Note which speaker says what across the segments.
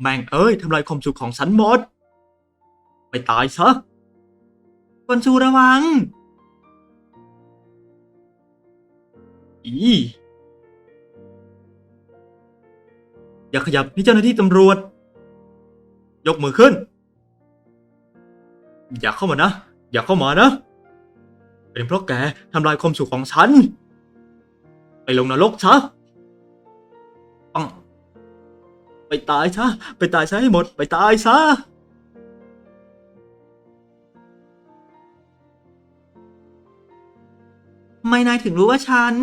Speaker 1: แม่งเอ้ยทำลายความสุขของฉันหมด ไปตายซะกวนชูระวัง อีอย่าขยับนี่เจ้าหน้าที่ตำรวจ ยกมือขึ้น อย่าเข้ามานะ อย่าเข้ามานะ เป็นเพราะแกทำลายความสุขของฉัน ไปลงนรกซะ ไปตายซะ ไปตายซะให้หมด ไปตายซะทำไมนายถึงรู้ว่าฉัน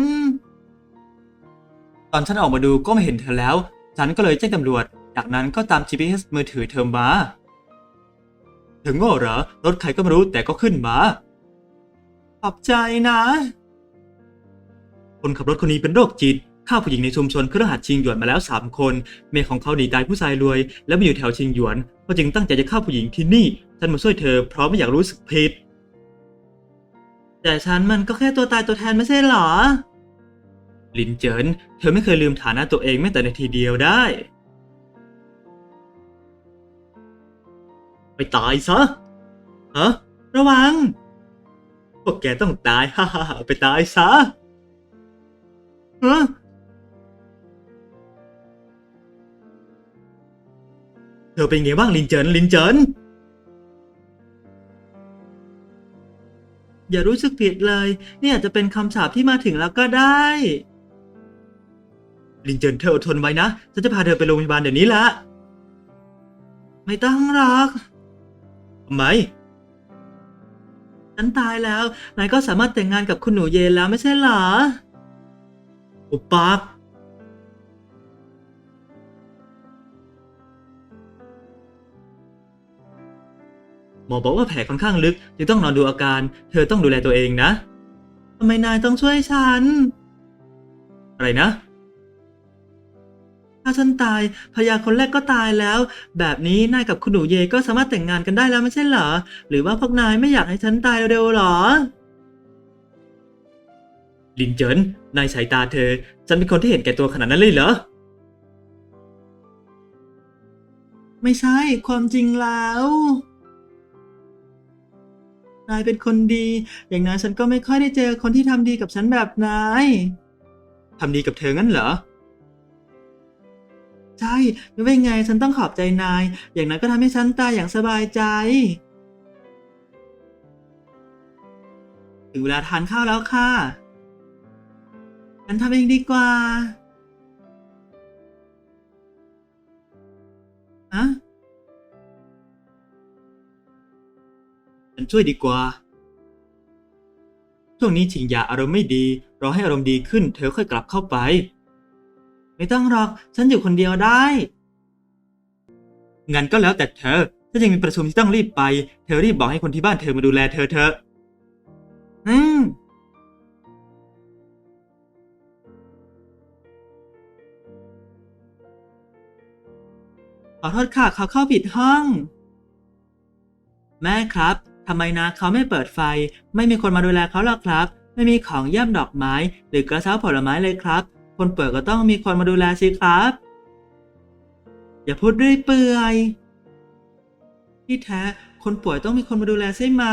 Speaker 1: ตอนฉันออกมาดูก็ไม่เห็นเธอแล้ว ฉันก็เลยแจ้งตำรวจ จากนั้นก็ตาม GPS มือถือเธอมา ถึงโง่เหรอ รถใครก็ไม่รู้แต่ก็ขึ้นมา ขอบใจนะ คนขับรถคนนี้เป็นโรคจิต ฆ่าผู้หญิงในชุมชนเครือหัดชิงหยวนมาแล้วสามคน เมียของเขาหนีตายผู้ชายรวย และมาอยู่แถวชิงหยวนก็จึงตั้งใจจะฆ่าผู้หญิงที่นี่ ฉันมาช่วยเธอเพราะไม่อยากรู้สึกผิด แต่ฉันมันก็แค่ตัวตายตัวแทนไม่ใช่หรอ ลินเจินเธอไม่เคยลืมฐานะตัวเองแม้แต่นาทีเดียวได้ ไปตายซะฮะระวังพวกแกต้องตายฮ่าฮ่าฮ่าไปตายซะฮะ ธอเป็นไงบ้างลินเจินลินเจินอย่ารู้สึกผิดเลย นี่อาจจะเป็นคำสาปที่มาถึงแล้วก็ได้ ลินเจินเธออดทนไว้นะฉันจะพาเธอไปโรงพยาบาลเดี๋ยวนี้ละ ไม่ต้องหรอกทำไมฉันตายแล้วนายก็สามารถแต่งงานกับคุณหนูเยนแล้วไม่ใช่เหรออุปปาก หมอบอกว่าแผลค่อนข้างลึกจึงต้องนอนดูอาการ เธอต้องดูแลตัวเองนะทำไมนายต้องช่วยฉัน อะไรนะ ถ้าฉันตายภรรยาคนแรกก็ตายแล้ว แบบนี้นายกับคุณหนูเยก็สามารถแต่งงานกันได้แล้วไม่ใช่เหรอ หรือว่าพวกนายไม่อยากให้ฉันตายเร็วๆหรอ ลินเจินนายสายตาเธอ ฉันเป็นคนที่เห็นแก่ตัวขนาดนั้นเลยเหรอไม่ใช่ความจริงแล้ว นายเป็นคนดี อย่างนั้นฉันก็ไม่ค่อยได้เจอคนที่ทำดีกับฉันแบบนายทำดีกับเธองั้นเหรอ ใช่ไม่ว่ายังไงฉันต้องขอบใจนาย อย่างนั้นก็ทำให้ฉันตายอย่างสบายใจ ถึงเวลาทานข้าวแล้วค่ะ ฉันทำเองดีกว่า ช่วยดีกว่า ช่วงนี้ชิงยาอารมณ์ไม่ดี รอให้อารมณ์ดีขึ้นเธอค่อยกลับเข้าไป ไม่ต้องหรอก ฉันอยู่คนเดียวได้ งั้นก็แล้วแต่เธอ ถ้ายังมีประชุมที่ต้องรีบไป เธอรีบบอกให้คนที่บ้านเธอมาดูแลเธอเถอะ อืมขอโทษค่ะเขาเข้าผิดห้อง แม่ครับ ทำไมนะเขาไม่เปิดไฟ ไม่มีคนมาดูแลเขาหรอกครับ ไม่มีของเยี่ยมดอกไม้ หรือกระเช้าผลไม้เลยครับ คนป่วยก็ต้องมีคนมาดูแลสิครับ อย่าพูดเรื่อยเปื่อยที่แท้คนป่วยต้องมีคนมาดูแลใช่ไหม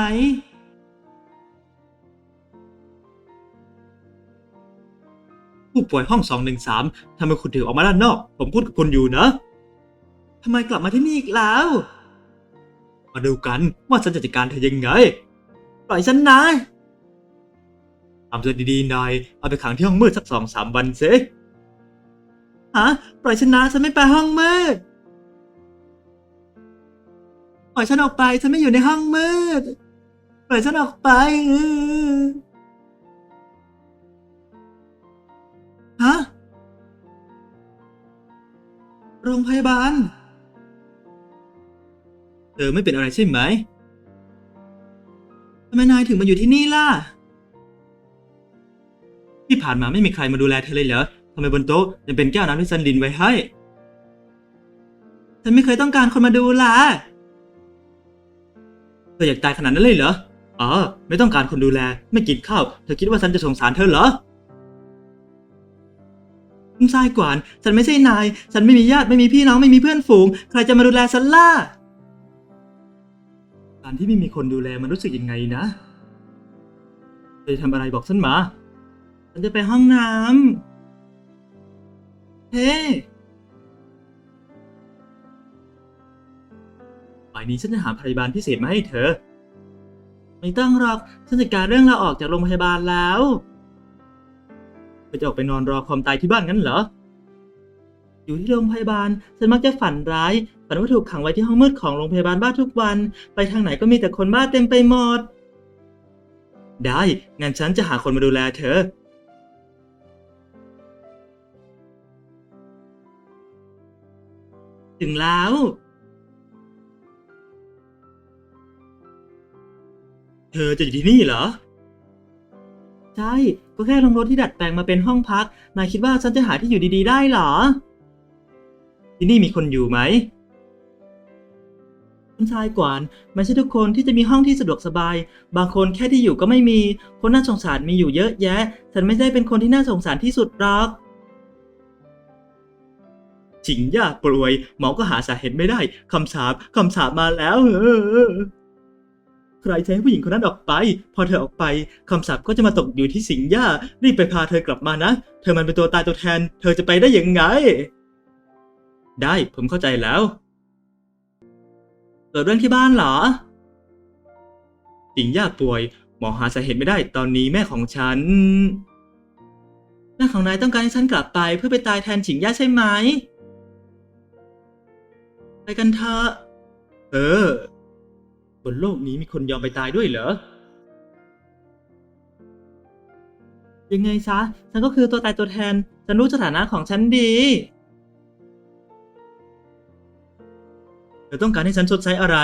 Speaker 1: ผู้ป่วยห้อง213ทำไมคุณถึงออกมาด้านนอก ผมพูดกับคุณอยู่นะทำไมกลับมาที่นี่อีกแล้ว มาดูกันว่าฉันจะจัดการเธอยังไง ปล่อยฉันนะทำตัวดีๆหน่อย เอาไปขังที่ห้องมืดสักสองสามวันสิฮะปล่อยฉันนะฉันไม่ไปห้องมืด ปล่อยฉันออกไปฉันไม่อยู่ในห้องมืด ปล่อยฉันออกไปฮะโรงพยาบาล เธอไม่เป็นอะไรใช่ไหมทำไมนายถึงมาอยู่ที่นี่ล่ะ ที่ผ่านมาไม่มีใครมาดูแลเธอเลยเหรอทำไมบนโต๊ะยังเป็นแก้วน้ำที่ซันลินไว้ให้ ฉันไม่เคยต้องการคนมาดูแลเธออยากตายขนาดนั้นเลยเหรอ อ๋อ ไม่ต้องการคนดูแล ไม่กินข้าว เธอคิดว่าฉันจะสงสารเธอเหรอคุณชายกวาน ฉันไม่ใช่นาย ฉันไม่มีญาติ ไม่มีพี่น้อง ไม่มีเพื่อนฝูง ใครจะมาดูแลฉันล่ะ ที่ไม่มีคนดูแลมันรู้สึกยังไงนะเธอจะทำอะไรบอกฉันมา ฉันจะไปห้องน้ำ เฮ้ฝ่ายนี้ฉันจะหาพยาบาลพิเศษมาให้เธอ ไม่ต้องหรอก ฉันจัดการเรื่องเราออกจากโรงพยาบาลแล้วเธอจะออกไปนอนรอความตายที่บ้านงั้นเหรอ อยู่ที่โรงพยาบาล ฉันมักจะฝันร้าย ฝันว่าถูกขังไว้ที่ห้องมืดของโรงพยาบาลบ้าทุกวัน ไปทางไหนก็มีแต่คนบ้าเต็มไปหมด ได้ งั้นฉันจะหาคนมาดูแลเธอ ถึงแล้ว เธอจะอยู่ที่นี่เหรอ ใช่ ก็แค่ลงรถที่ดัดแปลงมาเป็นห้องพัก นายคิดว่าฉันจะหาที่อยู่ดีๆได้เหรอ ที่นี่มีคนอยู่ไหมคุณชายกวานไม่ใช่ทุกคนที่จะมีห้องที่สะดวกสบาย บางคนแค่ที่อยู่ก็ไม่มี คนน่าสงสารมีอยู่เยอะแยะ ฉันไม่ได้เป็นคนที่น่าสงสารที่สุดหรอกจิงย่าป่วยหมอก็หาสาเหตุไม่ได้ คำสาปคำสาปมาแล้วเออใครให้ผู้หญิงคนนั้นออกไป พอเธอออกไปคำสาปก็จะมาตกอยู่ที่สิงย่ารีบไปพาเธอกลับมานะ เธอมันเป็นตัวตายตัวแทน เธอจะไปได้ยังไง ได้ผมเข้าใจแล้ว เกิดเรื่องที่บ้านเหรอสิงย่าป่วย หมอหาสาเหตุไม่ได้ตอนนี้แม่ของฉันแม่ของนายต้องการให้ฉันกลับไปเพื่อไปตายแทนฉิงย่าใช่ไหม ไปกันเถอะ เออ บนโลกนี้มีคนยอมไปตายด้วยเหรอ ยังไงซะ ฉันก็คือตัวตายตัวแทน ฉันรู้สถานะของฉันดี เธอต้องการให้ฉันชดใช้อะไร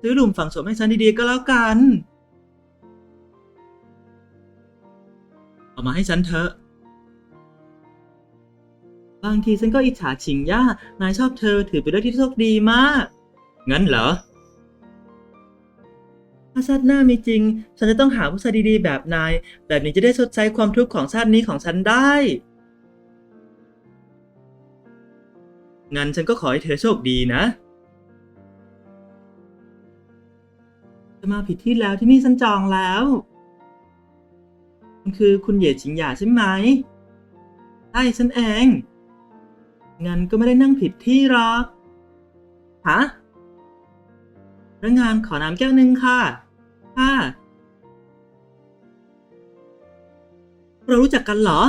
Speaker 1: ซื้อหลุมฝังศพให้ฉันดีๆก็แล้วกัน เอามาให้ฉันเถอะ บางทีฉันก็อิจฉาชิงย่า นายชอบเธอถือเป็นเรื่องที่โชคดีมาก งั้นเหรอ ถ้าชาติหน้ามีจริง ฉันจะต้องหาผู้ชายดีๆแบบนาย แบบนี้จะได้ชดใช้ความทุกข์ของชาตินี้ของฉันได้ งั้นฉันก็ขอให้เธอโชคดีนะ จะมาผิดที่แล้วที่นี่ฉันจองแล้วคุณคือคุณเหย่ชิงหยาใช่ไหม ใช่ฉันเอง งั้นก็ไม่ได้นั่งผิดที่หรอก ฮะพนักงานขอน้ำแก้วหนึ่งค่ะ ค่ะ เรารู้จักกันเหรอ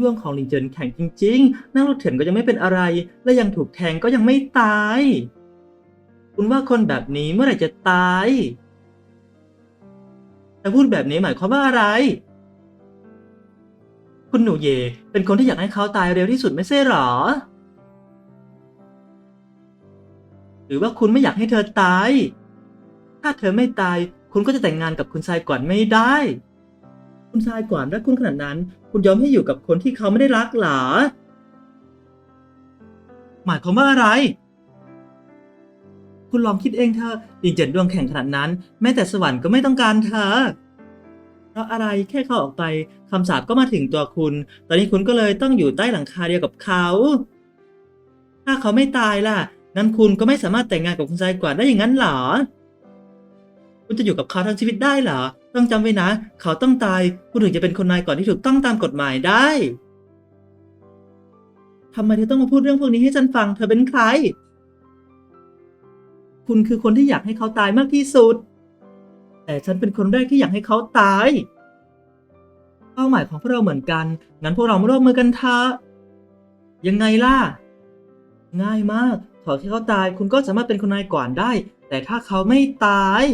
Speaker 1: ดวงของหลิงเจินแข็งจริง ๆ นั่งรถเถื่อนก็ยังไม่เป็นอะไร และยังถูกแทงก็ยังไม่ตาย คุณว่าคนแบบนี้เมื่อไหร่จะตายแต่พูดแบบนี้หมายความว่าอะไร คุณหนูเย เป็นคนที่อยากให้เขาตายเร็วที่สุดไม่ใช่หรอ หรือว่าคุณไม่อยากให้เธอตาย ถ้าเธอไม่ตาย คุณก็จะแต่งงานกับคุณชายกวานไม่ได้ คุณชายกวานรักคุณขนาดนั้น คุณยอมให้อยู่กับคนที่เขาไม่ได้รักหรอ หมายความว่าอะไร คุณลองคิดเองเธอะดินเจินดวงแข่งขนาดนั้น แม้แต่สวรรค์ก็ไม่ต้องการเธอ เพราะอะไรแค่เขาออกไปคำสาปก็มาถึงตัวคุณ ตอนนี้คุณก็เลยต้องอยู่ใต้หลังคาเดียวกับเขา ถ้าเขาไม่ตายล่ะงั้นคุณก็ไม่สามารถแต่งงานกับคุณชายกวานได้อย่างนั้นหรอ คุณจะอยู่กับเขาทั้งชีวิตได้เหรอ ต้องจำไว้นะ เขาต้องตาย คุณถึงจะเป็นคนนายก่อนที่ถูกต้องตามกฎหมายได้ทำไมเธอต้องมาพูดเรื่องพวกนี้ให้ฉันฟัง เธอเป็นใคร คุณคือคนที่อยากให้เขาตายมากที่สุด แต่ฉันเป็นคนแรกที่อยากให้เขาตาย เป้าหมายของพวกเราเหมือนกัน งั้นพวกเรามาร่วมมือกันเถอะ ยังไงล่ะ ง่ายมาก ขอแค่เขาตาย คุณก็สามารถเป็นคนนายก่อนได้ แต่ถ้าเขาไม่ตาย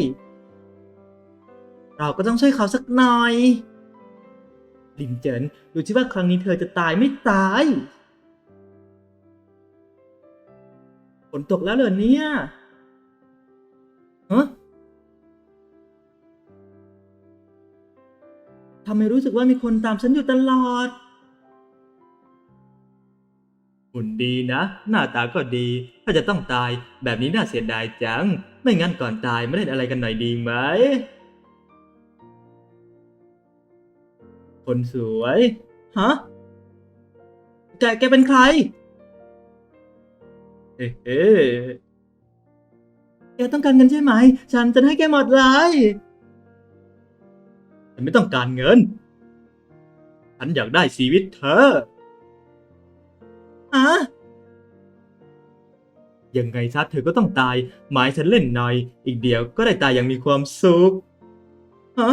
Speaker 1: เราก็ต้องช่วยเขาสักหน่อยลินเจินดูชิว่าครั้งนี้เธอจะตายไม่ตายฝนตกแล้วเหรอเนี่ยฮะทำไมรู้สึกว่ามีคนตามฉันอยู่ตลอดหุ่นดีนะ หน้าตาก็ดี ถ้าจะต้องตายแบบนี้น่าเสียดายจัง ไม่งั้นก่อนตายไม่เล่นอะไรกันหน่อยดีไหม คนสวย ฮะ แก แกเป็นใครเอ๊ะเอ๊ะแกต้องการเงินใช่ไหม ฉันจะให้แกหมดเลยฉันไม่ต้องการเงิน ฉันอยากได้ชีวิตเธออะยังไงซะเธอก็ต้องตาย หมายฉันเล่นหน่อย อีกเดียวก็ได้ตายอย่างมีความสุขฮะ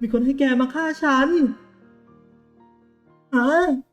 Speaker 1: มีคนให้แกมาฆ่าฉัน ฮะ